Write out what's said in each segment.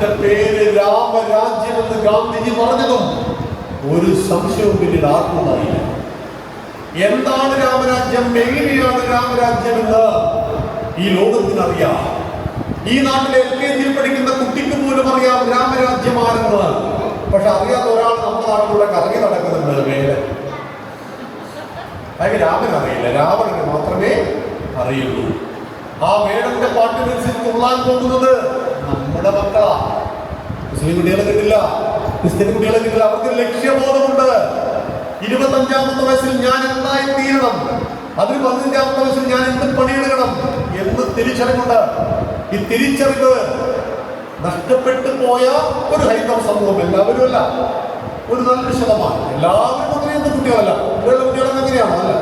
രാജ്യത്തിന്റെ പേര് രാമരാജ്യം എന്ന് ഗാന്ധിജി പറഞ്ഞതും ഒരു സംശയവും പിന്നീട് ആർക്കുണ്ടായില്ല എന്താണ് രാമരാജ്യം? എങ്ങനെയാണ് രാമരാജ്യം എന്ന് ഈ ലോകത്തിനറിയാം. ഈ നാട്ടിലെ എൽ കെ ജിയിൽ പഠിക്കുന്ന കുട്ടിക്ക് പോലും അറിയാം രാമരാജ്യമാണെന്ന് പക്ഷെ അറിയാത്ത ഒരാൾ നമ്മുടെ നാട്ടിലൂടെ കറങ്ങി നടക്കുന്നുണ്ട് മേലെ. അതായത് രാമൻ അറിയില്ല. രാവണന് മാത്രമേ അറിയുള്ളൂ. ആ വേടന്റെ പാട്ടിനനുസരിച്ച് തുള്ളാൻ പോകുന്നത് നമ്മുടെ മക്കളാ. മുസ്ലിം കുട്ടികളെ കിട്ടില്ല. ക്രിസ്ത്യൻ കുട്ടികളെ കിട്ടില്ല. അവർക്ക് ലക്ഷ്യബോധമുണ്ട്. ഇരുപത്തഞ്ചാമത്തെ വയസ്സിൽ ഞാൻ എന്തായി തീരണം? അതിന് പതിനഞ്ചാമത്തെ വയസ്സിൽ ഞാൻ എന്ത് പണിയെടുക്കണം? എന്ന് തിരിച്ചറിവുണ്ട്. ഈ തിരിച്ചറിവ് നഷ്ടപ്പെട്ടു പോയ ഒരു ഹൈന്ദവ സമൂഹം എല്ലാവരും അല്ല ഒരു നല്ലൊരു ശതമാനം. എല്ലാവരും അങ്ങനെയൊന്നും കുട്ടികളല്ല. കുട്ടികളുടെ കുട്ടികളൊക്കെ അങ്ങനെയാണോ. അല്ല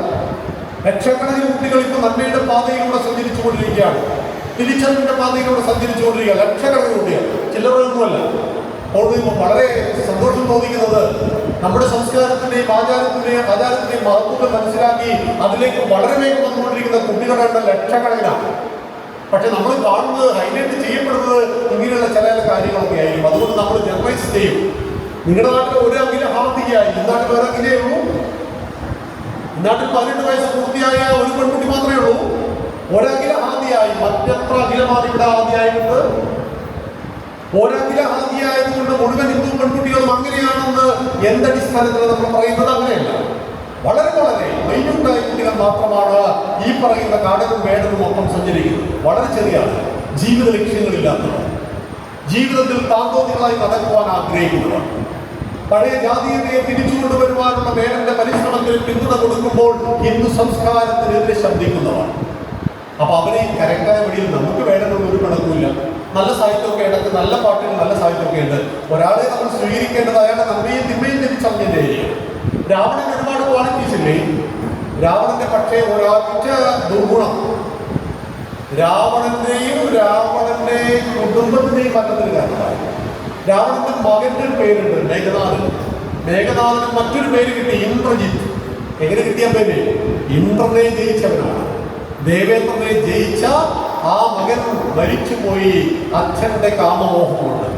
ലക്ഷക്കണക്കിന് കുട്ടികൾ ഇപ്പൊ നന്മയുടെ പാതയിലൂടെ സഞ്ചരിച്ചു കൊണ്ടിരിക്കുകയാണ് തിരിച്ചറിവിന്റെ പാതയിലൂടെ സഞ്ചരിച്ചുകൊണ്ടിരിക്കുക. ലക്ഷക്കണക്കിന് കുട്ടികൾ. ചില്ലറൊന്നുമല്ല അപ്പോൾ വളരെ സന്തോഷം തോന്നിക്കുന്നത് നമ്മുടെ സംസ്കാരത്തിന്റെയും ആചാരത്തിന്റെയും ആചാരത്തിന്റെയും മഹത്വത്തെ മനസ്സിലാക്കി അതിലേക്ക് വളരെ വേഗം വന്നുകൊണ്ടിരിക്കുന്ന കുട്ടികളുടെ ലക്ഷക്കണക്കിനാണ്. പക്ഷെ നമ്മൾ കാണുന്നത് ഹൈലൈറ്റ് ചെയ്യപ്പെടുന്നത് ഇങ്ങനെയുള്ള ചില ചില കാര്യങ്ങളൊക്കെ ആയിരിക്കും. അതുകൊണ്ട് നമ്മൾ ജനറൈസ് ചെയ്യും. നിങ്ങളുടെ നാട്ടിൽ ഒരു അഖില ഹാർദികയായി. ഇന്നാട്ടിൽ നാട്ടിൽ ഒരു അഖിലേ ഉള്ളൂ. ഇന്നാട്ടിൽ പതിനെട്ട് വയസ്സ് പൂർത്തിയായ ഒരു പെൺകുട്ടി മാത്രമേ ഉള്ളൂ. ഒരഖില ഹാദിയായി മറ്റെത്ര അഖിലമാണ് ഇവിടെ ഒരഖില ഹാദിയായതുകൊണ്ട് മുഴുവൻ ഹിന്ദു പെൺകുട്ടികളും അങ്ങനെയാണെന്ന് എന്തടിസ്ഥാനത്തിൽ നമ്മൾ പറയുന്നത്? അങ്ങനെയല്ല. വളരെ വളരെ മൈന്യൂട്ടായ കുട്ടികൾ മാത്രമാണ് ഈ പറയുന്ന കാടനും വേടനും ഒപ്പം സഞ്ചരിക്കുന്നത്. വളരെ ചെറിയ ജീവിത ലക്ഷ്യങ്ങളില്ലാത്തവർ ജീവിതത്തിൽ താന്തോതികളായി നടക്കുവാൻ ആഗ്രഹിക്കുന്നവർ പഴയ ജാതീയതയെ തിരിച്ചു കൊണ്ടുവരുവാനുള്ള വേടന്റെ പരിശ്രമത്തിൽ പിന്തുണ കൊടുക്കുമ്പോൾ ഹിന്ദു സംസ്കാരത്തിനെതിരെ ശബ്ദിക്കുന്നവർ അപ്പൊ അവരെ കരക്കായ വഴിയിൽ നമുക്ക് വേണമെന്ന് ഒരു കണക്കുമില്ല നല്ല സാഹിത്യമൊക്കെ ഇടയ്ക്ക് നല്ല പാട്ടുകൾ നല്ല സാഹിത്യമൊക്കെ ഉണ്ട്. ഒരാളെ നമ്മൾ സ്വീകരിക്കേണ്ടത് അയാളുടെ നന്മയും തിന്മയും തിരിച്ചറിഞ്ഞതിന്റെ രാവണൻ ഒരുപാട് ക്വാളിറ്റീസ് രാവണന്റെ പക്ഷേ ഒരാഴ്ച ദുർഗുണം. രാവണന്റെയും രാവണന്റെ കുടുംബത്തിന്റെയും മരണത്തിന് കാരണമായി. രാവണന്റെ മകന്റെ പേരുണ്ട് മേഘനാഥൻ. മേഘനാഥന് മറ്റൊരു പേര് കിട്ടി ഇന്ദ്രജിത്ത്. എങ്ങനെ കിട്ടിയ പേര് ഇന്ദ്രനെ ജയിച്ചവനാണ്. ദേവേന്ദ്രനെ ജയിച്ച ആ മകൻ മരിച്ചുപോയി അച്ഛന്റെ കാമമോഹം കൊണ്ട്.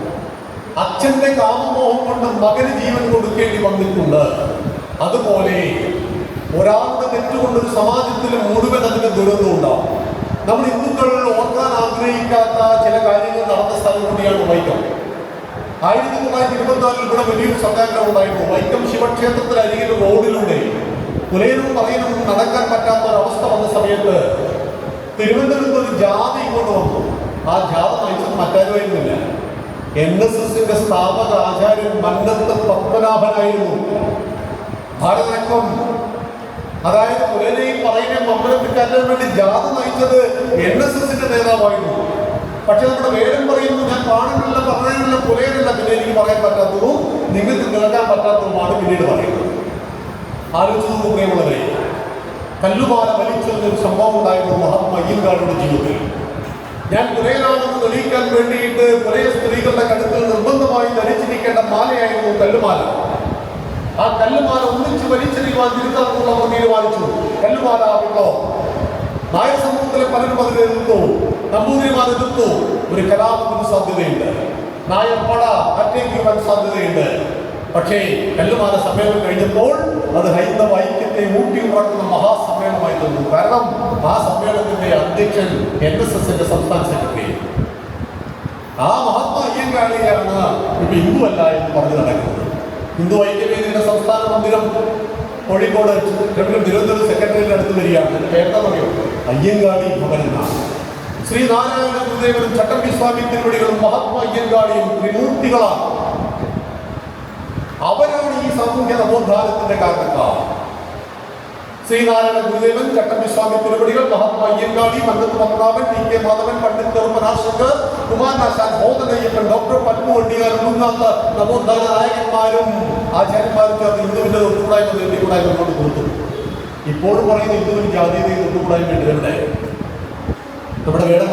അച്ഛന്റെ കാമമോഹം കൊണ്ട് മകന് ജീവൻ കൊടുക്കേണ്ടി വന്നിട്ടുണ്ട്. അതുപോലെ ഒരാളുടെ തെറ്റുകൊണ്ട് ഒരു സമാജത്തിൽ മുഴുവൻ അതിന്റെ ദുരന്തം ഉണ്ടാവും. നമ്മൾ ഹിന്ദുക്കൾ ഓർക്കാൻ ആഗ്രഹിക്കാത്ത ചില കാര്യങ്ങൾ നടന്ന സ്ഥലം കൂടിയാണ് വൈക്കം. ആയിരത്തി തൊള്ളായിരത്തി ഇരുപത്തിനാലിൽ ഇവിടെ വലിയൊരു സത്യാഗ്രഹം ഉണ്ടായിരുന്നു. വൈക്കം ശിവക്ഷേത്രത്തിൽ അരികിൽ റോഡിലൂടെ പുലയനും പറയനും നടക്കാൻ പറ്റാത്ത ഒരവസ്ഥ വന്ന സമയത്ത് തിരുവനന്തപുരത്ത് ഒരു ജാഥ ഇങ്ങോട്ട് വന്നു. ആ ജാഥ നയിച്ചത് മറ്റാരുമായിരുന്നില്ല എൻ എസ് എസിന്റെ സ്ഥാപക ആചാര്യൻ മന്നത്ത് പത്മനാഭനായിരുന്നു. ഭാരതരക്കം അതായത് പുലനെയും പറയുകയും പമ്പരപ്പിക്കാൻ വേണ്ടി ജാഥ നയിച്ചത് എൻ എസ് എസിന്റെ നേതാവായിരുന്നു. പക്ഷെ നമ്മുടെ വേദം പറയുന്നു ഞാൻ കാണുന്നില്ല പറയാനില്ല പുലയനില്ല. പിന്നെ എനിക്ക് പറയാൻ പറ്റാത്തതും നിങ്ങൾക്ക് നിൽക്കാൻ പറ്റാത്തതുമാണ് പിന്നീട് പറയുന്നത്. ആലോചിച്ചു നോക്കൂ പ്രിയമുള്ളവരെ കല്ലുമാല വലിച്ചെന്നൊരു സംഭവം ഉണ്ടായിരുന്നു മഹാത്മാ അയ്യങ്കാളിയുടെ ജീവിതത്തിൽ. ഞാൻ കുറേ നാളെന്ന് തെളിയിക്കാൻ വേണ്ടിയിട്ട് കുറേ സ്ത്രീകളുടെ കഴുത്തിൽ നിർബന്ധമായി ധരിച്ചിരിക്കേണ്ട മാലയായിരുന്നു കല്ലുമാല ആ കല്ലുമാല ഒന്നിച്ച് വലിച്ചെറിയുവാൻ അവർ തീരുമാനിച്ചു. കല്ലുമാല ആവട്ടോ നായ സമൂഹത്തിലെ പലരും അതിനെ എതിർത്തു നമ്പൂതിരിമാർ എതിർത്തു. ഒരു കലാപത്തിന് സാധ്യതയുണ്ട്. നായപ്പട അറ്റേക്ക് വരാൻ സാധ്യതയുണ്ട്. പക്ഷേ കല്ലുമാല സമ്മേളനം കഴിഞ്ഞപ്പോൾ അത് ഹൈന്ദവ ഐക്യത്തെ ഊട്ടി ഉറക്കുന്ന മഹാസമ്മേളനമായി തീർന്നു. കാരണം ആ സമ്മേളനത്തിന്റെ അധ്യക്ഷൻ എൻ എസ് എസിന്റെ സംസ്ഥാന സെക്രട്ടറി. ആ മഹാത്മാ അയ്യങ്കാളിയാണ് ഇപ്പൊ ഹിന്ദു അല്ല എന്ന് പറഞ്ഞു നടക്കുന്നത്. ഹിന്ദു ഐക്യവേദിയുടെ സംസ്ഥാന മന്ദിരം കോഴിക്കോട് തിരുവനന്തപുരം സെക്രട്ടറിയുടെ അടുത്ത് വരികയാണ്. പറയോ അയ്യങ്കാളി ഭവൻ ശ്രീ നാരായണ ഗുരുദേവനും ചട്ടമ്പി സ്വാമി തിരുവടികളും മഹാത്മാ അയ്യങ്കാളിയും ത്രിമൂർത്തികളാണ്. സാമൂഹ്യ നവോത്ഥാനത്തിന്റെ കാരണക്കാർ ശ്രീനാരായണ ഗുരുദേവൻ ചട്ടമ്പിസ്വാമി തിരുവടികൾ മഹാത്മാ അയ്യങ്കാളി മന്നത്ത് പത്മനാഭൻ ടി കെ മാധവൻ കുമാരനാശാൻ ബോധനയ്യപ്പൻ ഡോക്ടർ പത്മു നവോത്ഥാന നായകന്മാരും ആചാര്യന്മാരും ചേർന്ന് ഹിന്ദുവിന്റെ തൊട്ടുകൂടായ്മ നെല്ലിക്കൂടായ്മ കൊണ്ട് കൊടുത്തു. ഇപ്പോഴും പറയുന്ന ഹിന്ദുവിന് ജാതീയതയും തൊട്ടുകൂടായ്മ ഉണ്ട് നമ്മുടെ വേടം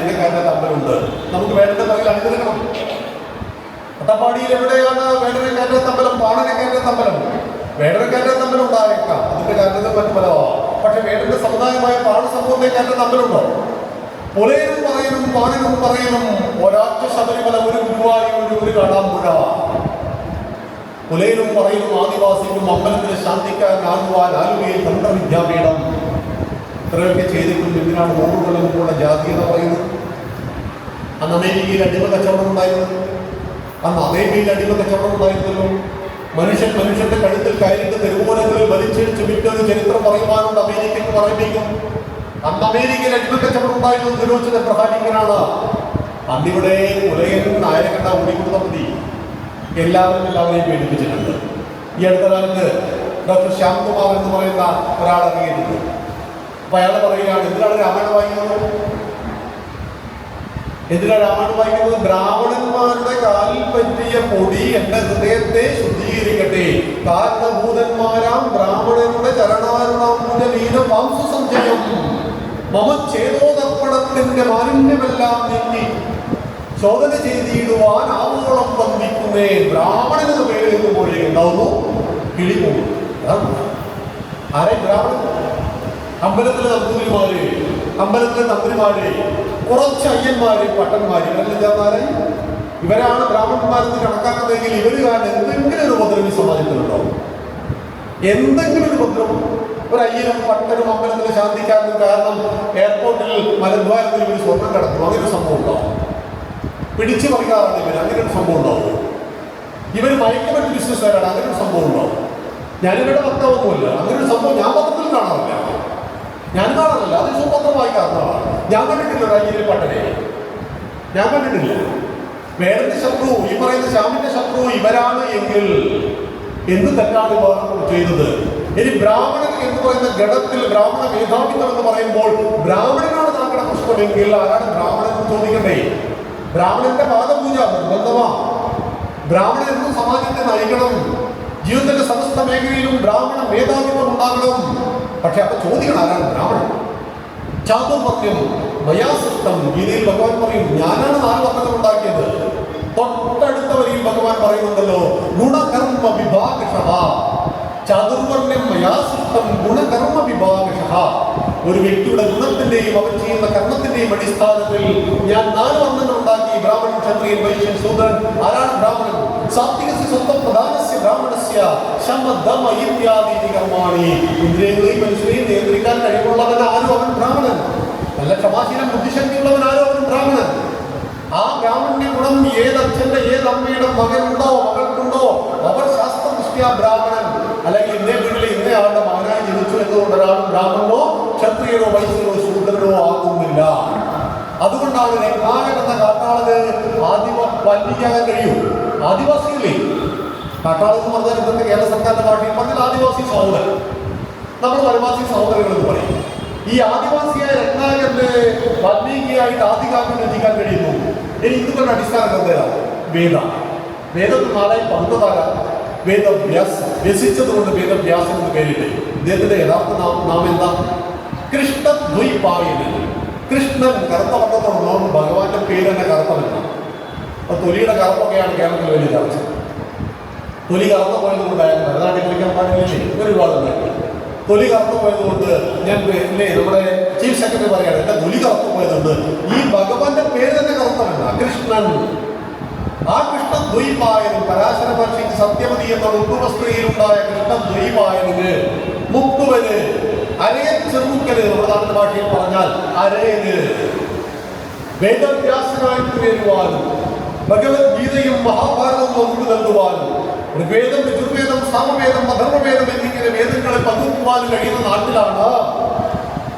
എന്നെ കാറ്റാത്ത അമ്പലമുണ്ട്. നമുക്ക് വേടന്റെ പറയാൻ അനുഗ്രഹണം അട്ടപ്പാടിയിൽ എവിടെയാണ് വേടനെ തമ്പലം? പാണനക്കാരുടെ തമ്പലം. കാറ്റാത്ത തമ്പലം ഉണ്ടായേക്കാം. അതിന്റെ കാരണത്തിൽ മറ്റു പലവാം പക്ഷെ വേടന്റെ സമുദായമായ പാണ സമൂഹത്തെ കാറ്റാത്ത അമ്പലമുണ്ടോ പുലയനും പറയനും പാണനും പറയനും ഒരാഴ്ച ശബരിമല ഒരു ഗുരുവായൂർ പുലയനും പറയിലും ആദിവാസിക്കും അമ്പലത്തിലെ ശാന്തിക്കാരനാകുവാൻ ആലുവയിൽ തന്ത്രവിദ്യാപീഠം ഇത്രയൊക്കെ ചെയ്തിട്ടും എന്തിനാണ് നൂറുകൊല്ലം കൂടെ ജാതി എന്ന് പറയുന്നത്? അന്ന് അമേരിക്കയിൽ അടിമ കച്ചവടം ഉണ്ടായിരുന്നു. അന്ന് അമേരിക്കയിൽ അടിമ കച്ചവടം ഉണ്ടായിരുന്നല്ലോ മനുഷ്യൻ മനുഷ്യന്റെ കഴുത്തിൽ കയറിന്റെ തെരുവോരങ്ങളിൽ വലിച്ചിടിച്ച് വിറ്റൊരു ചരിത്രം പറയുവാനുണ്ട് അമേരിക്കയ്ക്ക് പറയിപ്പിക്കും അന്ന് അമേരിക്കയിൽ അടിമ കച്ചവടം ഉണ്ടായിരുന്നത് നിരോധിച്ചത് പ്രധാനിക്കനാണ് അന്നിവിടെ ഉലയൻ നായകണ്ട ഓടിക്കൊടുത്ത മതി. എല്ലാവരും എല്ലാവരെയും പേടിപ്പിച്ചിട്ടുണ്ട്. ഈ അടുത്ത കാലത്ത് ഡോക്ടർ ശ്യാംകുമാർ എന്ന് പറയുന്ന ഒരാൾ അറിയുന്നത് അപ്പൊ അയാൾ പറയുകയാണ് എന്തിനാണ് രാമായണം വായിക്കുന്നത്? എന്തിനാ രാമായണം വായിക്കുന്നത്? ബ്രാഹ്മണന്മാരുടെ കാലിൽ പറ്റിയ പൊടി എന്റെ ഹൃദയത്തെ ശുദ്ധീകരിക്കട്ടെ. കാരണഭൂതന്മാരാം ബ്രാഹ്മണരുടെ ചരണാരുണാമൂലീന വാംസു സഞ്ചയം മമ ചേതോദർപ്പണത്തിന്റെ മാലിന്യമെല്ലാം നീക്കി ശോധന ചെയ്തിടുവാൻ ആവോളം വന്ദിക്കുന്നേ. ബ്രാഹ്മണൻ എന്ന് പേര് നിൽക്കുമ്പോഴേക്കും ഉണ്ടാവുന്നു കിളി പോകും. ആരെ? ബ്രാഹ്മണൻ. അമ്പലത്തിലെ നമ്പൂതിരിമാര്. അമ്പലത്തിലെ തന്ത്രിമാര് കുറച്ച് അയ്യന്മാരും പട്ടന്മാരും ചേർന്നാൽ ഇവരാണ് ബ്രാഹ്മണന്മാരെന്ന് കണക്കാക്കുന്നതെങ്കിൽ ഇവർ കാരണം എന്തെങ്കിലും ഒരു ഉപദ്രവി സമാജത്തിലുണ്ടോ എന്തെങ്കിലും ഒരു ഉപദ്രവം. ഒരു അയ്യനും പട്ടനും അമ്പലത്തിന് ശാന്തിക്കാരനും കാരണം എയർപോർട്ടിൽ മലദ്വാരത്തിൽ ഇവർ സ്വർണം കിടക്കും അങ്ങനെ ഒരു സംഭവം ഉണ്ടാവും പിടിച്ചു പറിക്കാറാണ് ഇവർ അങ്ങനെ ഒരു സംഭവം ഉണ്ടോ? ഇവർ മയക്കുമരുന്ന് ബിസിനസ്സുകാരാണ്. അങ്ങനെ ഒരു സംഭവം ഉണ്ടാവും ഞാനിവരുടെ വക്താവൊന്നുമില്ല. അങ്ങനെ ഒരു സംഭവം ഞാൻ പത്രത്തിൽ കാണാറില്ല. ഞാൻ കാണാറില്ല അത് പത്രം വായിക്കാറുള്ളതാണ് ഞാൻ കണ്ടിട്ടില്ല അയ്യനെ പട്ടനെ. ഞാൻ കണ്ടിട്ടില്ല. വേടന്റെ ശത്രു ഈ പറയുന്ന ശ്യാമിന്റെ ശത്രു ഇവരാണ് എങ്കിൽ എന്ത് തെറ്റാണ് ഇവർ ചെയ്തത്? ഇനി ബ്രാഹ്മണൻ എന്ന് പറയുന്ന ഗണത്തിൽ ബ്രാഹ്മണ മേധാവിത്വം എന്ന് പറയുമ്പോൾ ബ്രാഹ്മണനാണ് താങ്കളുടെ പ്രശ്നമെങ്കിൽ ആരാണ് ബ്രാഹ്മണൻ എന്ന് ചോദിക്കണ്ടേ? ബ്രാഹ്മണന്റെ പാദപൂജ നിർബന്ധമാ. ബ്രാഹ്മണൻ എന്നും സമാജത്തെ നയിക്കണം. ജീവിതത്തിന്റെ സമസ്ത മേഖലയിലും ബ്രാഹ്മണ മേധാവിത്വം ഉണ്ടാകണം. പക്ഷെ അപ്പൊ ചോദിക്കണം ആരാണ് ബ്രാഹ്മണൻ ചാതുപത്യം മയാസൃഷ്ടം. ഗീതയിൽ ഭഗവാൻ പറയും ഞാനാണ് നാല് ഉണ്ടാക്കിയത്. തൊട്ടടുത്ത വരിയിൽ ഭഗവാൻ പറയുന്നുണ്ടല്ലോ ഗുണകർമ്മ വിഭാഗഷ ചാതുർവർണ്യം മയാസൃഷ്ടം ഗുണകർമ്മ വിഭാഗഷ ഒരു വ്യക്തിയുടെ ഗുണത്തിന്റെയും അവൻ ചെയ്യുന്ന കർമ്മത്തിന്റെയും അടിസ്ഥാനത്തിൽ ഞാൻ നാല് വർണങ്ങൾ ഉണ്ടാക്കി. ബ്രാഹ്മണൻ ക്ഷത്രിയൻ വൈശ്യൻ ശൂദ്രൻ ആരാണ് ബ്രാഹ്മണൻ? സാത്വികസ്യ സ്വന്തം പ്രധാനസ്യ ബ്രാഹ്മണസ്യ ശമദമ ഇത്യാദി കർമാണി ഇന്ദ്രിയങ്ങളെയും മനുഷ്യരെയും നിയന്ത്രിക്കാൻ കഴിവുള്ളവൻ ആരും അവൻ ബ്രാഹ്മണൻ. നല്ല ക്ഷമാശീലം ബുദ്ധിശക്തിയുള്ളവൻ ആരോ അവൻ ബ്രാഹ്മണൻ. ആ ബ്രാഹ്മണന്റെ ഗുണം ഏത് അച്ഛന്റെ ഏത് അമ്മയുടെ മകനുണ്ടോ മകൾക്കുണ്ടോ? അവർ ശാസ്ത്രദൃഷ്ടിയ ബ്രാഹ്മണൻ. അല്ലെങ്കിൽ ഇന്നേ വീട്ടിലെ ഇന്നേ ആളുടെ മകനായി ജനിച്ചു എന്നതുകൊണ്ട് ഒരാൾ ബ്രാഹ്മണനോ ക്ഷത്രിയനോ വൈശ്യനോ ശൂദ്രനോ ആകുന്നില്ല. അതുകൊണ്ടാണ് രംഗായൻ എന്ന കാട്ടാളന് ആദിവ വല്ലിക്കാകാൻ കഴിയും. ആദിവാസികളെ കാട്ടാളൻ എന്ന് പറഞ്ഞാൽ ഇന്നത്തെ കേരള സർക്കാരിന്റെ ഭാഷയിൽ പറഞ്ഞാൽ ആദിവാസി സഹോദരൻ. നമ്മൾ വനവാസി സഹോദരങ്ങൾ എന്ന് പറയും. ഈ ആദിവാസിയായ രത്നാകരന് വാൽമീകിയായിട്ട് ആദികാമ്യം രചിക്കാൻ കഴിയുന്നു. ഇനി ഹിന്ദുക്കളുടെ അടിസ്ഥാന ഗ്രന്ഥേതാണ് വേദ. വേദത്തിൽ നാളായി പന്തതാകാം വേദവ്യാസ് രസിച്ചതുകൊണ്ട് വേദവ്യാസം എന്ന് പേരിട്ട് ഇദ്ദേഹത്തിന്റെ യഥാർത്ഥ നാം നാം എന്താ കൃഷ്ണദ്വൈപായനൻ കൃഷ്ണൻ കറുത്ത വട്ടത്തോടുള്ളതുകൊണ്ട് ഭഗവാന്റെ പേര് തന്നെ കറുത്തമല്ല അപ്പൊ തൊലിയുടെ കറുപ്പൊക്കെയാണ് കേരളത്തിൽ വലിയ ചർച്ച. തൊലി കറുത്ത പോയത് കൊണ്ട് അയാൾ ഭരതനാട്യം കളിക്കാൻ പാടില്ലേ ഒരുപാട് തൊലി കറുത്ത പോയത് കൊണ്ട് ഞാൻ പിന്നെ നമ്മുടെ ചീഫ് സെക്രട്ടറി പറയാണ് എന്റെ തൊലി കറുത്ത പോയതുകൊണ്ട് ഈ ഭഗവാന്റെ പേര് തന്നെ കറുത്തമല്ല കൃഷ്ണൻ. ആ കൃഷ്ണ ദ്വൈപായനും പരാശര പക്ഷി സത്യമതി എന്ന ഉപ്പുവസ്ത്രീയിലുണ്ടായ കൃഷ്ണ ദ്വൈപായനന് മുക്കുവന് അരയൻ ചെറുക്കന് നമ്മുടെ ഭാഷയിൽ പറഞ്ഞാൽ അരയന് വേദവ്യാസനായിട്ട് വരുവാനും ഭഗവത്ഗീതയും മഹാഭാരതവും നമുക്ക് ഋഗ്വേദം യജുർവേദം സാമവേദം അധർമ്മവേദം എന്നിങ്ങനെ വേദങ്ങളെ പങ്കുവെക്കുവാനും കഴിയുന്ന നാട്ടിലാണ്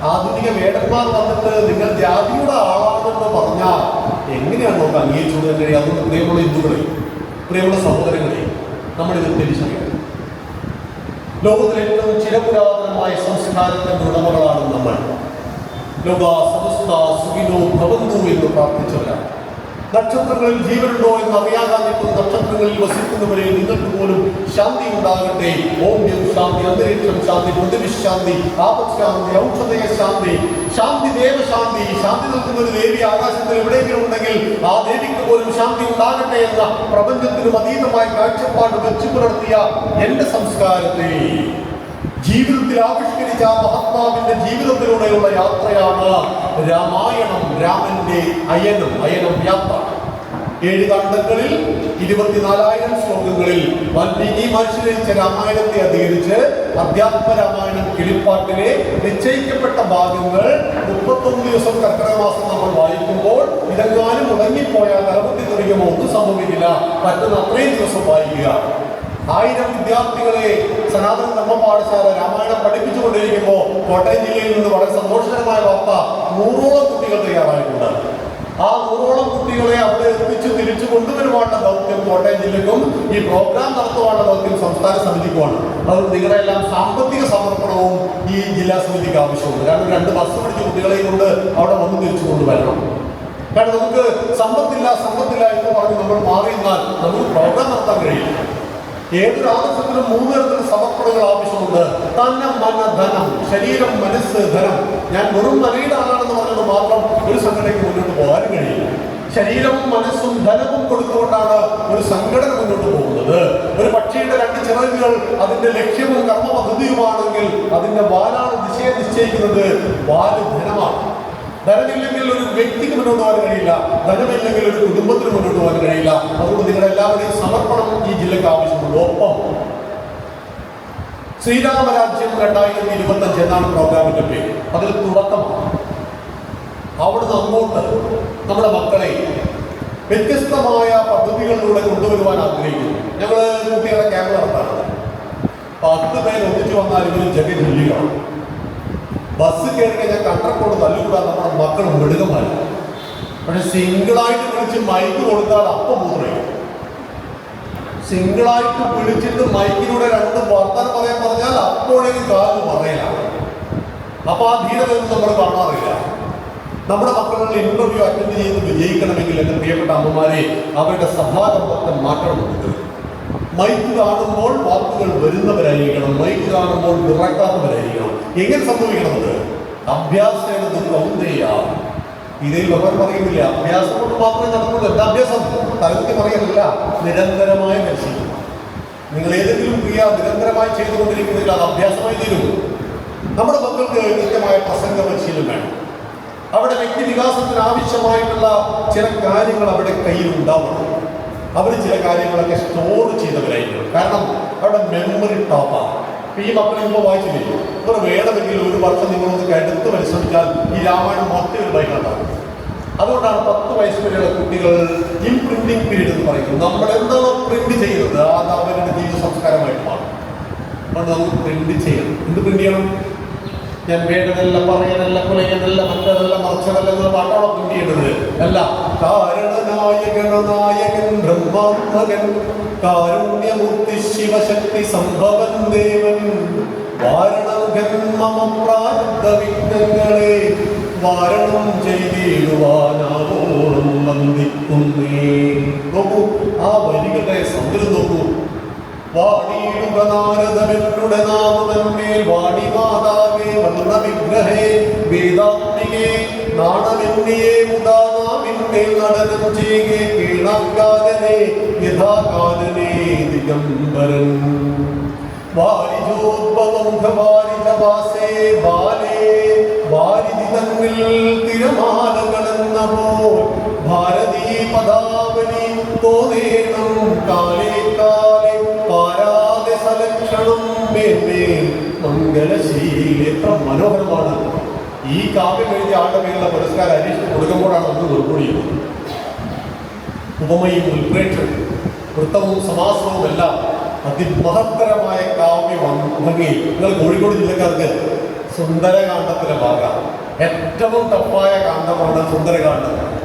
ആധുനിക വേദന്മാർ വന്നിട്ട് നിങ്ങൾ ജാതിയുടെ ആളാണെന്ന് പറഞ്ഞാൽ എങ്ങനെയാണ് നമുക്ക് അംഗീകരിച്ചു കൊടുക്കാൻ കഴിയുക? അതുകൊണ്ട് പ്രിയമുള്ള ഹിന്ദുക്കളെ പ്രിയമുള്ള സഹോദരങ്ങളെ നമ്മളിത് തിരിച്ചറിയണം ലോകത്തിലെ ഏറ്റവും ചിരപുരാതനമായ സംസ്കാരത്തിന്റെ ഉടമകളാണ് നമ്മൾ. ലോക സമസ്ത സുഖിനോ ഭവന്തു എന്ന് പ്രാർത്ഥിച്ചവരാണ്. നക്ഷത്രങ്ങളിൽ ജീവനുണ്ടോ എന്ന് അറിയാതെ നക്ഷത്രങ്ങളിൽ വസിക്കുന്നവരെ നിങ്ങൾക്ക് പോലും ശാന്തി ഉണ്ടാകട്ടെ. ഓമ്യം ശാന്തി അന്തരീക്ഷം ശാന്തി പ്രതിവിശാന്തി ആപശാന്തി ഔഷധയ ശാന്തി ശാന്തി ദേവശാന്തി ശാന്തി നൽകുന്ന ഒരു ദേവി ആകാശത്തിൽ എവിടെയെങ്കിലും ഉണ്ടെങ്കിൽ ആ ദേവിക്ക് പോലും ശാന്തി ഉണ്ടാകട്ടെ എന്ന പ്രപഞ്ചത്തിനും അതീതമായ കാഴ്ചപ്പാട് വെച്ചു പുലർത്തിയ എന്റെ സംസ്കാരത്തെ. ജീവിതത്തിൽ ആവിഷ്കരിച്ച ആ മഹാത്മാവിന്റെ ജീവിതത്തിലൂടെയുള്ള യാത്രയാണ് രാമായണം രാമന്റെ അയനം അയനം യാത്ര. ഏഴ് കാണ്ഡങ്ങളിൽ ഇരുപത്തിനാലായിരം ശ്ലോകങ്ങളിൽ വാൽമീകി മഹർഷി രചിച്ച രാമായണത്തെ അധികരിച്ച് അധ്യാത്മ രാമായണം കിളിപ്പാട്ടിലെ നിശ്ചയിക്കപ്പെട്ട ഭാഗങ്ങൾ മുപ്പത്തൊന്ന് ദിവസം കർക്കിടക മാസം നമ്മൾ വായിക്കുമ്പോൾ ഇതെങ്ങാനും മുടങ്ങിപ്പോയാൽ അറുപത്തി തുടങ്ങിയ ഒന്നും സംഭവിക്കില്ല. പറ്റുന്ന അത്രയും ദിവസം വായിക്കുക. ആയിരം വിദ്യാർത്ഥികളെ സനാതന ധർമ്മ പാഠശാല രാമായണം പഠിപ്പിച്ചുകൊണ്ടിരിക്കുമ്പോൾ കോട്ടയം ജില്ലയിൽ നിന്ന് വളരെ സന്തോഷകരമായ വാർത്ത നൂറോളം കുട്ടികൾ തയ്യാറായിട്ടുണ്ട്. ആ നൂറോളം കുട്ടികളെ അവിടെ എത്തിച്ചു തിരിച്ചു കൊണ്ടുവരുവാനുള്ള ദൗത്യം കോട്ടയം ജില്ലയ്ക്കും ഈ പ്രോഗ്രാം നടത്തുവാനുള്ള ദൗത്യം സംസ്ഥാന സമിതിക്കുമാണ്. അത് നിങ്ങളുടെ എല്ലാം സാമ്പത്തിക സമർപ്പണവും ഈ ജില്ലാ സമിതിക്ക് ആവശ്യമുണ്ട്. കാരണം രണ്ട് ബസ് പിടിച്ച് കുട്ടികളെ കൊണ്ട് അവിടെ വന്ന് തിരിച്ചു കൊണ്ടുവരണം. കാരണം നമുക്ക് സമ്പത്തില്ല സമ്പത്തില്ല എന്ന് പറഞ്ഞ് നമ്മൾ മാറി നമുക്ക് പ്രോഗ്രാം നടത്താൻ കഴിയില്ല. ഏതൊരു ആവശ്യത്തിനും മൂന്ന് തരത്തിലുള്ള സമർപ്പണങ്ങൾ ആവശ്യമുണ്ട്. തന്നെ മന ധനം ശരീരം മനസ്സ് ധനം. ഞാൻ വെറും മലയുടെ ആളാണെന്ന് പറഞ്ഞത് മാത്രം ഒരു സംഘടനയ്ക്ക് മുന്നോട്ട് പോകാൻ കഴിയില്ല. ശരീരവും മനസ്സും ധനവും കൊടുത്തുകൊണ്ടാണ് ഒരു സംഘടന മുന്നോട്ട് പോകുന്നത്. ഒരു പക്ഷിയുടെ രണ്ട് ചിറകുകൾ അതിന്റെ ലക്ഷ്യവും കർമ്മ പദ്ധതിയുമാണെങ്കിൽ അതിന്റെ വാലാണ് ദിശയെ നിശ്ചയിക്കുന്നത് വാൽ ധനമാണ്. ധനമില്ലെങ്കിൽ ഒരു വ്യക്തിക്ക് മുന്നോട്ട് പോകാൻ കഴിയില്ല. ധനമില്ലെങ്കിൽ ഒരു കുടുംബത്തിന് മുന്നോട്ട് പോകാൻ കഴിയില്ല. അതുകൊണ്ട് നിങ്ങളുടെ എല്ലാവരുടെയും സമർപ്പണം ഈ ജില്ലയ്ക്ക് ആവശ്യമുണ്ട്. ഒപ്പം ശ്രീരാമരാജ്യം രണ്ടായിരത്തി ഇരുപത്തി അഞ്ച് എന്നാണ് പ്രോഗ്രാമിന്റെ പേര്. അതിൽ തുടക്കമാണ്. അവിടുന്ന് അങ്ങോട്ട് നമ്മുടെ മക്കളെ വ്യത്യസ്തമായ പദ്ധതികളിലൂടെ കൊണ്ടുവരുവാൻ ആഗ്രഹിക്കുന്നു. ഞങ്ങൾ കുട്ടികളെ ക്യാമ്പ് നടത്താറുണ്ട്. പത്ത് പേര് ഒന്നിച്ചു വന്നാൽ ഇവർ ജഗജല്ലികളാണ് ബസ് കയറി കഴിഞ്ഞാൽ കണ്ടക്ടറോട് തല്ലുകൂടാൻ നമ്മുടെ മക്കൾ മൃഗമായി പക്ഷെ സിംഗിളായിട്ട് വിളിച്ച് മൈക്ക് കൊടുത്താൽ അപ്പം മൂത്രയും സിംഗിളായിട്ട് വിളിച്ചിട്ട് മൈക്കിലൂടെ രണ്ട് വർത്തനം പറയാൻ പറഞ്ഞാൽ അപ്പോഴേക്കും കാൽ പറയലാണ് അപ്പൊ ആ ധീരതയൊന്നും നമ്മൾ കാണാറില്ല. നമ്മുടെ മക്കളുടെ ഇന്റർവ്യൂ അറ്റൻഡ് ചെയ്ത് വിജയിക്കണമെങ്കിൽ എന്റെ പ്രിയപ്പെട്ട അമ്മമാരെ അവരുടെ സഭാകമ്പത്തെ മാറ്റണമെന്നുണ്ട് മൈക്ക് കാണുമ്പോൾ വാക്കുകൾ വരുന്നവരായിരിക്കണം. മൈക്ക് കാണുമ്പോൾ വിറക്കാത്തവരായിരിക്കണം എങ്ങനെ സംഭവിക്കണത്? അഭ്യാസേനത് കൗന്ദേയ ഇതിൽ അവർ പറയുന്നില്ല. അഭ്യാസം കൊണ്ട് മാത്രമേ നടക്കുള്ളൂ. എന്താ അഭ്യാസം? തലത്തിൽ പറയുന്നില്ല. നിരന്തരമായ പരിശീലനം നിങ്ങൾ ഏതെങ്കിലും ക്രിയ നിരന്തരമായി ചെയ്തുകൊണ്ടിരിക്കുന്നെങ്കിൽ അത് അഭ്യാസമായി തീരും. നമ്മുടെ മക്കൾക്ക് കൃത്യമായ പ്രസംഗ പരിശീലനം വേണം. അവിടെ വ്യക്തി വികാസത്തിന് ആവശ്യമായിട്ടുള്ള ചില കാര്യങ്ങൾ അവിടെ കയ്യിൽ ഉണ്ടാവണം. അവർ ചില കാര്യങ്ങളൊക്കെ സ്റ്റോർ ചെയ്തവരായിരിക്കും കാരണം അവിടെ മെമ്മറി ടോപ്പാണ് ഈ പത്രം ഇപ്പോൾ വായിച്ചില്ലേ ഇവർ വേണമെങ്കിൽ ഒരു വർഷം നിങ്ങളൊന്ന് കേട്ടെടുത്ത് പരിശ്രമിച്ചാൽ ഈ രാമായണം മൊത്തം ഒരു ബൈക്കുണ്ടാകും അതുകൊണ്ടാണ് പത്ത് വയസ്സ് വരെയുള്ള കുട്ടികൾ ഇംപ്രിന്റിംഗ് പീരീഡ് എന്ന് പറയുന്നത്. നമ്മൾ എന്താണോ പ്രിന്റ് ചെയ്യുന്നത് അത് അവരുടെ ജീവിത സംസ്കാരമായിട്ട് മാറും. അതുകൊണ്ട് നമുക്ക് പ്രിന്റ് ചെയ്യണം. എന്ത് പ്രിന്റ് ചെയ്യണം? ഞാൻ വേണ്ടതല്ല പറയനല്ല കുലയനല്ല മറ്റതല്ല മറച്ചതല്ല എന്ന പാട്ടാണോ കിട്ടിയിട്ടത് അല്ല. കാരണനായകൻ നായകൻ ബ്രഹ്മാത്മകൻ കാരുണ്യമൂർത്തി ശിവശക്തി സംഭവൻ ദേവൻ വാരണകൻ വാരണം ആ വരികളുടെ സൗന്ദര്യം നോക്കൂ. വാണിയിടുക നാരദമെന്നുടെ നാമമന്മേൽ വാണി മാതാവേ വന്ന വിഗ്രഹേ വേദാത്മികേ നാണമെന്നിയേ മുദാനാമിന്മേൽ നടനം ചെയ്യേ കീണാകാലനെ യഥാകാലനെ ദിഗംബരൻ. വാരിജോദ്ഭവമുഖവാരിജവാസേ ബാലേ വാരിധി തന്നിൽ തിരമാലകളെന്ന പോൽ ഭാരതീ പദാവലി തോന്നേണം കാലേ എത്ര മനോഹരമാണ്. ഈ കാവ്യം എഴുതിയ ആളുടെ പേരുള്ള പുരസ്കാരം അന്വേഷിച്ച് കൊടുക്കുമ്പോഴാണ് നമ്മൾ ഉൾക്കൊള്ളിയത് ഉപമയും ഉൽപ്രേക്ഷവും വൃത്തവും സമാസവും എല്ലാം അതിമഹത്തരമായ കാവ്യമാണ് ഭംഗി നിങ്ങൾ കോഴിക്കോട് ജില്ലക്കാർക്ക് സുന്ദരകാന്ഡത്തിലെ ഭാഗം ഏറ്റവും തപ്പായ കാന്തമാണ് സുന്ദരകാന്ഡം.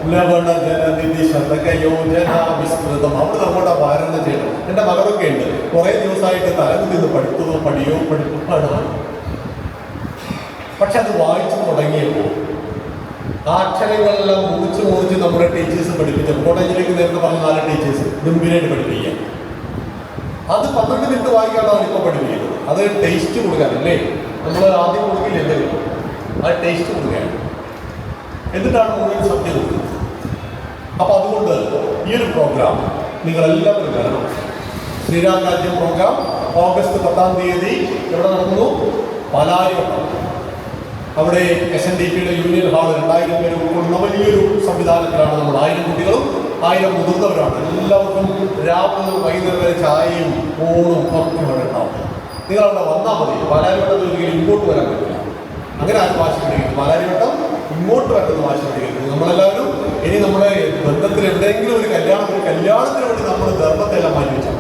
യോജന വിസ്തൃതം അവിടെ നമ്മുടെ പാരായണം ചെയ്യണം. എന്റെ മകളൊക്കെ ഉണ്ട്. കുറേ ദിവസമായിട്ട് തലക്ക് നിന്ന് പഠിത്തതോ പഠിയോ പഠിപ്പോ പക്ഷെ അത് വായിച്ചു തുടങ്ങിയപ്പോൾ ആ അക്ഷരങ്ങളെല്ലാം മുറിച്ച് മുറിച്ച് നമ്മുടെ ടീച്ചേഴ്സ് പഠിപ്പിച്ചു കോളേജിലേക്ക് നേരത്തെ പറഞ്ഞ നാല് ടീച്ചേഴ്സ് ഗംഭീരമായിട്ട് പഠിപ്പിക്കുക. അത് പന്ത്രണ്ട് മിനിറ്റ് വായിക്കാനാണ് ഇപ്പോൾ പഠിപ്പിക്കുന്നത്. അത് ടേസ്റ്റ് കൊടുക്കാനല്ലേ? നമ്മൾ ആദ്യം കൊടുക്കില്ല എന്തെങ്കിലും? അത് ടേസ്റ്റ് കൊടുക്കുകയാണ്. എന്നിട്ടാണ് മുഴുവൻ സത്യം കൊടുക്കുന്നത്? അപ്പൊ അതുകൊണ്ട് ഈ ഒരു പ്രോഗ്രാം നിങ്ങൾ എല്ലാവരും വരണം ശ്രീരാം രാജ്യം പ്രോഗ്രാം ഓഗസ്റ്റ് പത്താം തീയതി എവിടെ നടക്കുന്നു? പാലാരിവട്ടം അവിടെ എസ് എൻ ഡി പിയുടെ യൂണിയൻ ഹാൾ രണ്ടായിരം പേര് ഉൾക്കൊള്ളുന്ന വലിയൊരു സംവിധാനത്തിലാണ് നമ്മൾ ആയിരം കുട്ടികളും ആയിരം മുതിർന്നവരാണ്. എല്ലാവർക്കും രാവിലെ വൈകുന്നേരം ചായയും ഊണും ഒക്കെ ഇവിടെ ഉണ്ടാവും. നിങ്ങൾ അവിടെ വന്നാൽ മതി. പാലാരിവട്ടത്തിൽ ഒരിക്കലും ഇങ്ങോട്ട് വരാൻ പറ്റില്ല. അങ്ങനെ ആരും വാശി പാലാരിവട്ടം ഇങ്ങോട്ട് പറ്റുന്ന വാശി നമ്മളെല്ലാവരും ഇനി നമ്മുടെ ബന്ധത്തിൽ എന്തെങ്കിലും ഒരു കല്യാണം കല്യാണത്തിന് വേണ്ടി നമ്മൾ ധർമ്മത്തെല്ലാം മാറ്റി വെച്ചാൽ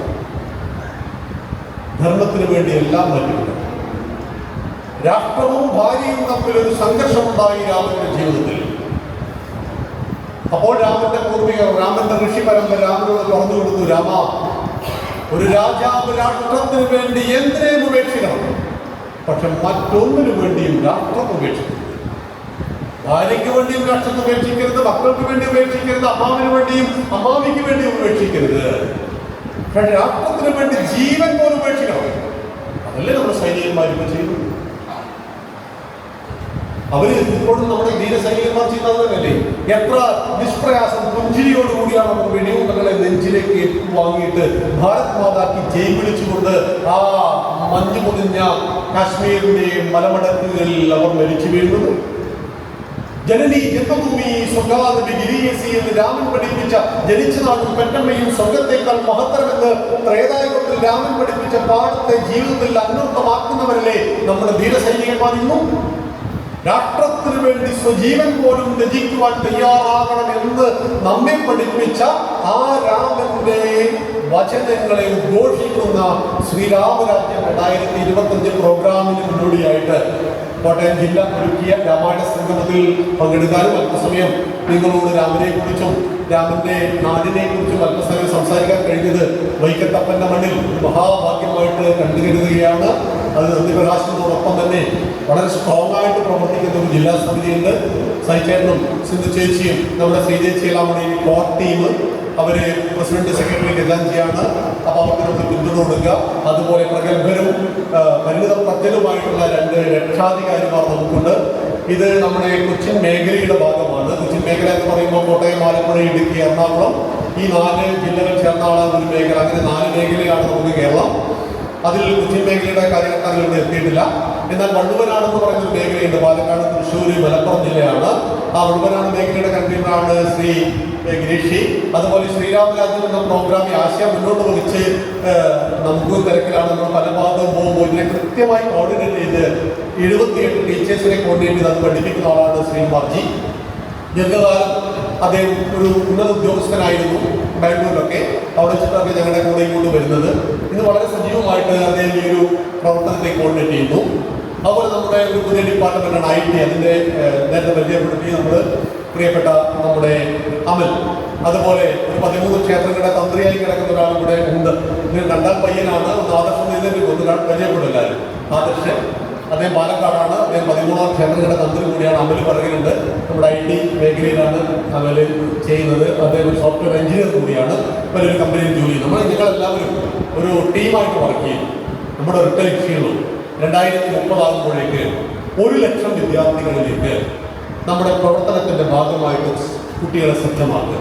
ധർമ്മത്തിന് വേണ്ടി എല്ലാം മാറ്റി രാഷ്ട്രവും ഭാര്യയും തമ്മിൽ ഒരു സംഘർഷമുണ്ടായി രാമന്റെ ജീവിതത്തിൽ. അപ്പോൾ രാമന്റെ പൂർവികർ രാമന്റെ ഋഷി പരമ്പര രാമനോട് പറഞ്ഞു കൊടുത്തു രാമ ഒരു രാജാവ് രാഷ്ട്രത്തിന് വേണ്ടി എന്തിനേയും ഉപേക്ഷിക്കണം. പക്ഷെ മറ്റൊന്നിനു വേണ്ടിയും രാഷ്ട്രം ഉപേക്ഷിക്കണം ഭാര്യയ്ക്ക് വേണ്ടിയും രാഷ്ട്രം ഉപേക്ഷിക്കരുത് മക്കൾക്ക് വേണ്ടി ഉപേക്ഷിക്കരുത് അമ്മാവിന് വേണ്ടിയും അമ്മാവിക്ക് വേണ്ടിയും ഉപേക്ഷിക്കരുത്. പക്ഷേ രാഷ്ട്രത്തിന് വേണ്ടി ജീവൻ പോലും ഉപേക്ഷിക്കണം. അതല്ലേ നമ്മുടെ സൈനികന്മാരിപ്പോ ചെയ്തു അവർ ഇപ്പോഴും നമ്മുടെ ധീരസൈനികന്മാർ ചെയ്യുന്നത് തന്നെയല്ലേ? എത്ര നിഷ്പ്രയാസം പുഞ്ചിരിയോടുകൂടിയാണ് അവർ വെടിയുണ്ടകളെ നെഞ്ചിലേക്ക് വാങ്ങിയിട്ട് ഭാരത് മാതാക്കി ജയ് വിളിച്ചുകൊണ്ട് ആ മഞ്ഞു പൊതിഞ്ഞ കാശ്മീരിന്റെ മലമടക്കുകളിൽ അവർ മരിച്ചു വീഴുന്നത്. ജനനി ജന്മഭൂമി സ്വർഗാദി ഗിരീയസി എന്ന് രാമൻ പഠിപ്പിച്ച ജനിച്ച നാടും പെറ്റമ്മയും സ്വർഗത്തേക്കാൾ മഹത്തരമെന്ന് ത്രേതായുഗത്തിൽ രാമൻ പഠിപ്പിച്ച പാഠത്തെ ജീവിതത്തിൽ അന്വർത്ഥമാക്കുന്നവരല്ലേ നമ്മുടെ ധീരസൈനികന്മാർ ഇന്നും രാഷ്ട്രത്തിന് വേണ്ടി സ്വജീവൻ പോലും രചിക്കുവാൻ തയ്യാറാകണം എന്ന് നമ്മെ പഠിപ്പിച്ച ആ രാമന്റെ വചനങ്ങളെ ഉദ്ഘോഷിക്കുന്ന ശ്രീരാമരാജ്യം രണ്ടായിരത്തി ഇരുപത്തഞ്ച് പ്രോഗ്രാമിന് മുന്നോടിയായിട്ട് കോട്ടയം ജില്ല ഒരുക്കിയ രാമായണ സംഗമത്തിൽ പങ്കെടുക്കാനും അല്പസമയം നിങ്ങളോട് രാമനെ കുറിച്ചും രാമന്റെ നാടിനെ കുറിച്ചും അല്പസമയം സംസാരിക്കാൻ കഴിഞ്ഞത് വൈക്കത്തപ്പന്റെ മണ്ണിൽ മഹാഭാഗ്യമായിട്ട് കണ്ടുകരുതുകയാണ് അത് നന്ദിപ്രകാശനത്തോടൊപ്പം തന്നെ വളരെ സ്ട്രോങ് ആയിട്ട് പ്രവർത്തിക്കുന്ന ഒരു ജില്ലാ സമിതിയുണ്ട്. സൈചേട്ടനും സിന്ധു ചേച്ചിയും നമ്മുടെ ശ്രീചേച്ചി എല്ലാം കൂടി കോർ ടീം അവർ പ്രസിഡന്റ് സെക്രട്ടറി ചെയ്യാണ്. അപ്പൊ അവർക്ക് നമുക്ക് പിന്തുണ കൊടുക്കുക അതുപോലെ പ്രഗത്ഭരും പരിമിത പരിണിത പ്രജ്ഞരുമായിട്ടുള്ള രണ്ട് രക്ഷാധികാരിമാർ നമുക്കുണ്ട്. ഇത് നമ്മുടെ കൊച്ചിൻ മേഖലയുടെ ഭാഗമാണ്. കൊച്ചിൻ മേഖല എന്ന് പറയുമ്പോൾ കോട്ടയം ആലപ്പുഴ ഇടുക്കി എറണാകുളം. ഈ നാല് ജില്ലകൾ ചേർന്നാണ് ഒരു മേഖല. അങ്ങനെ നാല് മേഖലയാണ് നമുക്ക് കേരളം. അതിൽ കൊച്ചിൻ മേഖലയുടെ കാര്യങ്ങൾ എത്തിയിട്ടില്ല. എന്നാൽ വള്ളുവനാണെന്ന് പറയുന്ന ഒരു മേഖലയുണ്ട്. പാലക്കാട് തൃശ്ശൂർ മലപ്പുറം ജില്ലയാണ്. ആ വള്ളുവനാട് മേഖലയുടെ കൺവീനറാണ് ശ്രീ ഗിരീഷി. അതുപോലെ ശ്രീരാമരാജ്യം എന്ന പ്രോഗ്രാം ഈ ആശയം മുന്നോട്ട് വഹിച്ച് നമുക്ക് തിരക്കിലാണ്. നമ്മൾ പല ഭാഗത്തും പോകുമ്പോൾ ഇതിനെ കൃത്യമായി കോർഡിനേറ്റ് ചെയ്ത് എഴുപത്തിയെട്ട് ടീച്ചേഴ്സിനെ കോർഡിനേറ്റ് ചെയ്ത് അത് പഠിപ്പിക്കുന്ന ആളാണ് ശ്രീ വർജി ദീർഘകാലം അദ്ദേഹം ഒരു ഉന്നത ഉദ്യോഗസ്ഥനായിരുന്നു ബാംഗ്ലൂരിലൊക്കെ. അവിടെ വെച്ചിട്ടൊക്കെ ഞങ്ങളുടെ കൂടെ ഇങ്ങോട്ട് വരുന്നത്. ഇത് വളരെ സജീവമായിട്ട് അദ്ദേഹം ഈ ഒരു പ്രവർത്തനത്തെ കോർഡിനേറ്റ് ചെയ്യുന്നു. അതുപോലെ നമ്മുടെ ഒരു പുതിയ ഡിപ്പാർട്ട്മെന്റാണ് ഐ ടി അതിന്റെ നേരത്തെ പരിചയപ്പെടുത്തി നമ്മൾ പ്രിയപ്പെട്ട നമ്മുടെ അമൽ. അതുപോലെ ഒരു പതിമൂന്ന് ക്ഷേത്രങ്ങളുടെ തന്ത്രിയായി കിടക്കുന്ന ഒരാൾ കൂടെ ഉണ്ട്. ഇതിന് രണ്ടാം പയ്യനാണ്. ഒന്ന് ആദർശം ഇതിൽ ഒന്ന് പരിചയപ്പെടില്ലായിരുന്നു ആദർശൻ അദ്ദേഹം പാലക്കാടാണ്. അദ്ദേഹം പതിമൂന്നാം ക്ഷേത്രങ്ങളുടെ തന്ത്രി കൂടിയാണ് അമൽ പറയുന്നുണ്ട്. നമ്മുടെ ഐ ടി മേഖലയിലാണ് അമൽ ചെയ്യുന്നത്. അദ്ദേഹം ഒരു സോഫ്റ്റ്വെയർ എഞ്ചിനീയർ കൂടിയാണ്. വലിയൊരു കമ്പനിയിൽ ജോലി നമ്മൾ നിങ്ങളെല്ലാവരും ഒരു ടീമായിട്ട് വർക്ക് ചെയ്യും നമ്മുടെ റിട്ടേൺ ലക്ഷ്യങ്ങളും രണ്ടായിരത്തി മുപ്പതാകുമ്പോഴേക്ക് ഒരു ലക്ഷം വിദ്യാർത്ഥികളിലേക്ക് നമ്മുടെ പ്രവർത്തനത്തിന്റെ ഭാഗമായിട്ട് കുട്ടികളെ സജ്ജമാക്കുക.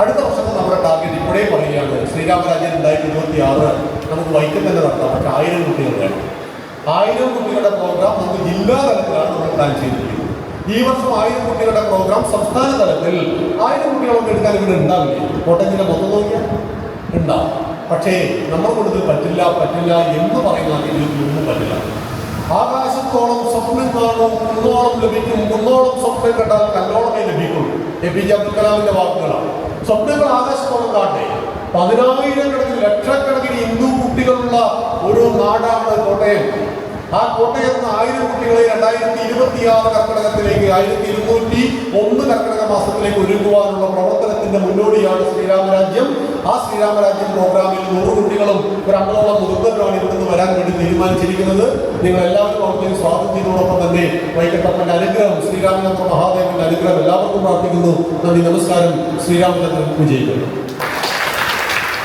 അടുത്ത വർഷത്തെ നമ്മുടെ ടാർഗറ്റ് ഇപ്പോഴേ പറയുകയാണ് ശ്രീരാമരാജ്യം രണ്ടായിരത്തി ഇരുപത്തി ആറ് നമുക്ക് വൈക്കം തന്നെ നടത്താം പക്ഷേ ആയിരം കുട്ടികൾ വേണം ആയിരം കുട്ടികളുടെ പ്രോഗ്രാം നമുക്ക് ജില്ലാ തലത്തിലാണ് നമ്മൾ പ്ലാൻ ചെയ്തിരിക്കുന്നത്. ഈ വർഷം ആയിരം കുട്ടികളുടെ പ്രോഗ്രാം സംസ്ഥാന തലത്തിൽ ആയിരം കുട്ടികളൊക്കെ എടുക്കാൻ ഇവിടെ ഉണ്ടാവില്ലേ? കോട്ടയം മൊത്തം നോക്കിയാൽ ഉണ്ടാവും. പക്ഷേ നമ്മൾ കൊടുത്ത് പറ്റില്ല പറ്റില്ല എന്ന് പറയുന്ന ഇതിലൊന്നും പറ്റില്ല. ആകാശത്തോളം സ്വപ്നം കാണും കുന്നോളം ലഭിക്കും കുന്നോളം സ്വപ്നം കണ്ടാൽ കല്ലോളമേ ലഭിക്കും. എ പി ജെ അബ്ദുൽ കലാമിന്റെ വാക്കുകളാണ്. സ്വപ്നങ്ങൾ ആകാശത്തോളം കാണട്ടെ. പതിനായിരക്കണക്കിന് ലക്ഷക്കണക്കിന് ഹിന്ദു കുട്ടികളുള്ള ഒരു നാടാണ് കോട്ടയം. ആ കോട്ടയത്ത് നിന്ന് ആയിരം കുട്ടികളെ രണ്ടായിരത്തി ഇരുപത്തിയാറ് കർക്കിടകത്തിലേക്ക് ആയിരത്തി ഇരുന്നൂറ്റി ഒന്ന് കർക്കിടക മാസത്തിലേക്ക് ഒരുക്കുവാനുള്ള പ്രവർത്തനത്തിന്റെ മുന്നോടിയാണ് ശ്രീരാമരാജ്യം. ആ ശ്രീരാമരാജ്യം പ്രോഗ്രാമിൽ നൂറ് കുട്ടികളും ഒരു അമ്പതോളം മുതിർന്നവരാണ് ഇവിടുന്ന് വരാൻ വേണ്ടി തീരുമാനിച്ചിരിക്കുന്നത്. നിങ്ങൾ എല്ലാവരും അവിടത്തേക്ക് സ്വാതന്ത്ര്യത്തോടൊപ്പം തന്നെ വൈകിട്ടപ്പന്റെ അനുഗ്രഹം ശ്രീരാമചന്ദ്ര മഹാദേവന്റെ അനുഗ്രഹം എല്ലാവർക്കും പ്രാർത്ഥിക്കുന്നു. നന്ദി നമസ്കാരം. ശ്രീരാമചന്ദ്രൻ വിജയിക്കുന്നു.